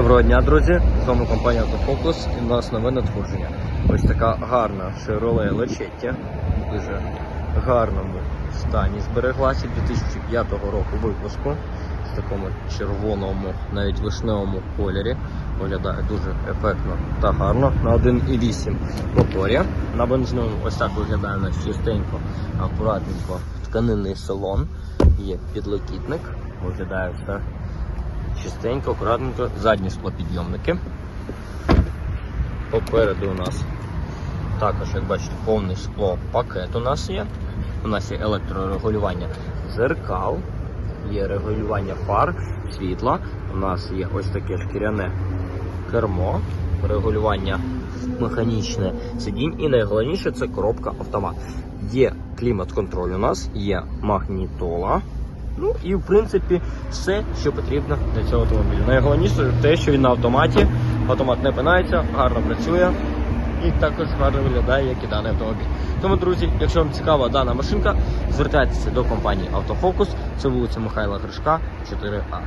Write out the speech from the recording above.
Доброго дня, друзі! З вами компанія Автофокус і в нас нове надходження. Ось така гарна Chevrolet Lachetti в дуже гарному стані збереглася 2005 року випуску в такому червоному, навіть вишневому кольорі. Виглядає дуже ефектно та гарно на 1,8 моторі. На бензиновому ось так виглядає у нас чистенько, акуратненько тканинний салон. Є підлокітник, виглядає все чистенько, акуратненько, задні склопідйомники. Попереду у нас також, як бачите, повний скло пакет у нас є. У нас є електрорегулювання зеркал, є регулювання фар, світла. У нас є ось таке шкіряне кермо, регулювання механічне сидінь і найголовніше це коробка автомат. Є клімат-контроль у нас, є магнітола. Ну і в принципі все, що потрібно для цього автомобіля. Найголовніше те, що він на автоматі, автомат не пинається, гарно працює і також гарно виглядає, як і даний автомобіль. Тому, друзі, якщо вам цікава дана машинка, звертайтеся до компанії Автофокус. Це вулиця Михайла Гришка, 4А.